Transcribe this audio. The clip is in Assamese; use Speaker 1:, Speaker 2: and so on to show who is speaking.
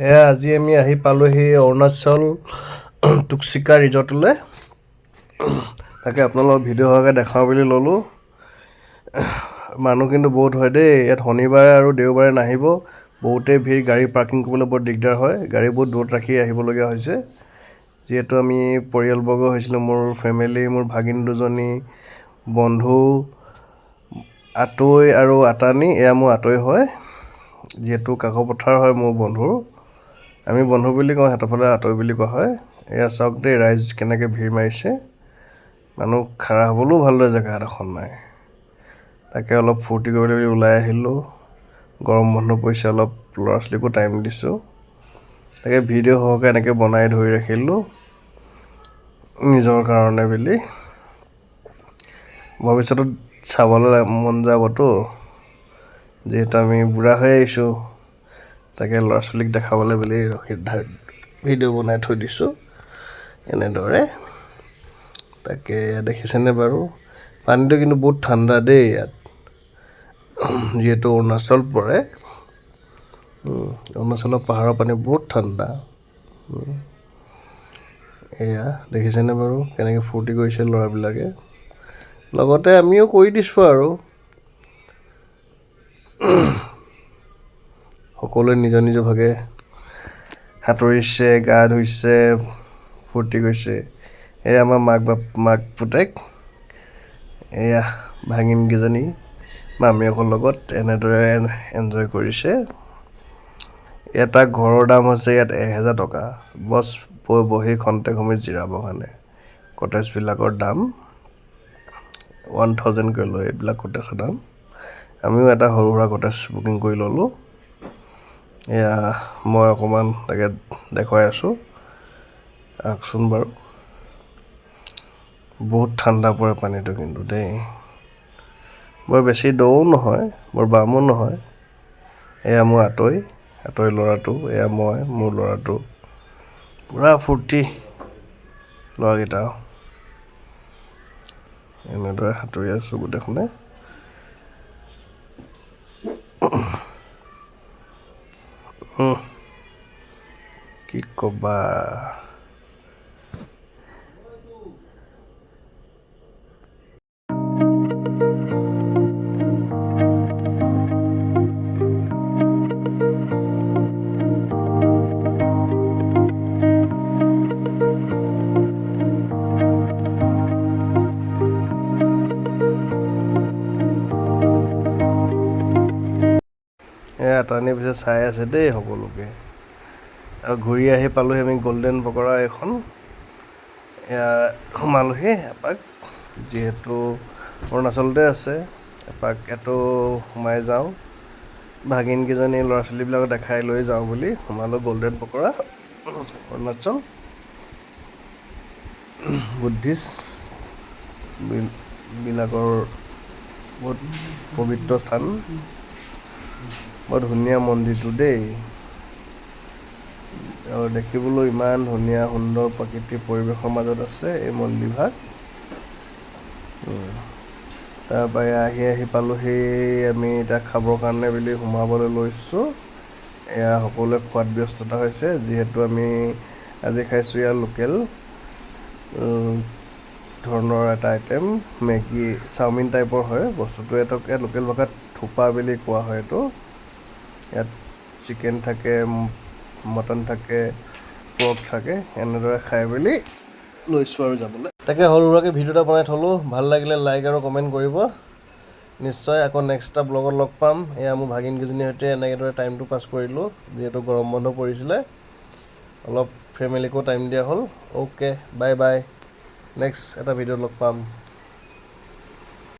Speaker 1: এয়া আজি আমি আহি পালোহি অৰুণাচল টুকচিকা ৰিজৰ্টলৈ। তাকে আপোনালোকক ভিডিঅ' হোৱাকৈ দেখাওঁ বুলি ল'লোঁ। মানুহ কিন্তু বহুত হয় দেই। ইয়াত শনিবাৰে আৰু দেওবাৰে নাহিব। বহুতেই ভিৰ। গাড়ী পাৰ্কিং কৰিবলৈ বৰ দিগদাৰ হয়। গাড়ী বহুত দূৰত ৰাখি আহিবলগীয়া হৈছে। যিহেতু আমি পৰিয়ালবৰ্গ হৈছিলোঁ। মোৰ ফেমিলি মোৰ ভাগিন দুজনী বন্ধু আতৈ আৰু আতানী। এয়া মোৰ আতৈ হয়। যিহেতু কাকপথাৰ হয় মোৰ বন্ধুৰ। আমি বন্ধু বুলি কওঁ সিহঁতৰ ফালে আতৈ বুলি কোৱা হয়। এয়া চাওক দেই ৰাইজ কেনেকৈ ভিৰ মাৰিছে। মানুহ খাৰা হ'বলৈও ভালদৰে জেগা এডোখৰ নাই। তাকে অলপ ফূৰ্তি কৰিবলৈ বুলি ওলাই আহিলোঁ। গৰম বন্ধ পৰিছে অলপ ল'ৰা ছোৱালীকো টাইম দিছোঁ। তাকে ভিডিঅ' সহকৈ এনেকৈ বনাই ধৰি ৰাখিলোঁ। নিজৰ কাৰণে বুলি। ভৱিষ্যতত চাবলৈ মন যাবতো। যিহেতু আমি বুঢ়া হৈ আহিছোঁ। তাকে ল'ৰা ছোৱালীক দেখাবলৈ বুলি ৰখি ভিডিঅ' বনাই থৈ দিছোঁ। এনেদৰে। তাকে দেখিছেনে বাৰু? পানীটো কিন্তু বহুত ঠাণ্ডা দেই ইয়াত। যিহেতু অৰুণাচল পৰে। অৰুণাচলৰ পাহাৰৰ পানী বহুত ঠাণ্ডা। এয়া দেখিছেনে বাৰু? কেনেকৈ ফূৰ্তি কৰিছে ল'ৰাবিলাকে? লগতে আমিও কৰি দিছোঁ আৰু। সকলোৱে নিজৰ নিজৰ ভাগে সাঁতুৰিছে গা ধুইছে ফূৰ্তি কৰিছে। এয়া আমাৰ মাক বাপ মাক পুতেক। এয়া ভাগিনকেইজনী মামীয়েকৰ লগত এনেদৰে এনজয় কৰিছে। এটা ঘৰৰ দাম হৈছে ইয়াত এহেজাৰ টকা। বছ ব- বহি খন্তেক সময় জিৰাবৰ কাৰণে। কটেজবিলাকৰ দাম ওৱান থাউজেণ্ডকৈ লয় এইবিলাক কটেজৰ দাম। আমিও এটা সৰু সুৰা কটেজ বুকিং কৰি ল'লোঁ। এয়া মই অকণমান তাকে দেখুৱাই আছোঁ। আহকচোন বাৰু। বহুত ঠাণ্ডা পৰে পানীটো কিন্তু দেই। বৰ বেছি দও নহয় বৰ বামো নহয়। এয়া মোৰ আঁতৈ আঁতৈ ল'ৰাটো এয়া মই মোৰ ল'ৰাটো। পূৰা ফূৰ্তি ল'ৰাকেইটা। এনেদৰে সাঁতুৰি আছোঁ গোটেইখনে। কি ক'বা এয়া টানি পিছে চাই আছে দেই সকলোকে। আৰু ঘূৰি আহি পালোহি আমি গল্ডেন পকৰা এখন। সোমালোহি এপাক যিহেতু অৰুণাচলতে আছে এপাক এইটো সোমাই যাওঁ। ভাগিনকেইজনী ল'ৰা ছোৱালীবিলাকক দেখাই লৈ যাওঁ বুলি সোমালোঁ গল্ডেন পকৰা অৰুণাচল। বুদ্ধিষ্ট বিলাকৰ বহুত পবিত্ৰ স্থান। বৰ ধুনীয়া মন্দিৰটো দেই। আৰু দেখিবলৈ ইমান ধুনীয়া সুন্দৰ প্ৰাকৃতিক পৰিৱেশৰ মাজত আছে এই মন্দিৰভাগ। তাৰপৰা আহি আহি পালোহি। আমি এতিয়া খাবৰ কাৰণে বুলি সোমাবলৈ লৈছোঁ। এয়া সকলোৱে খোৱাত ব্যস্ততা হৈছে যিহেতু আমি আজি খাইছোঁ ইয়াৰ লোকেল ধৰণৰ এটা আইটেম মেগী চাওমিন টাইপৰ হয়। বস্তুটো ইয়াত লোকেল ভাষাত থোপা বুলি কোৱা হয় এইটো। ইয়াত চিকেন থাকে মটন থাকে পৰ্ক থাকে, এনেদৰে খাই মেলি লৈছোঁ আৰু যাবলৈ। তাকে সৰু সুৰাকৈ ভিডিঅ' এটা বনাই থ'লোঁ। ভালো লাগিলে লাইক আৰু কমেণ্ট কৰিব। নিশ্চয় আকৌ নেক্সট এটা ব্লগত লগ পাম। এয়া মোৰ ভাগিনকেইজনীৰ সৈতে এনেদৰে টাইমটো পাছ কৰিলোঁ, যিহেতু গৰম বন্ধ পৰিছিলে। অলপ ফেমিলিকো টাইম দিয়া হ'ল। অ'কে বাই বাই নেক্সট এটা ভিডিঅ'ত লগ পাম।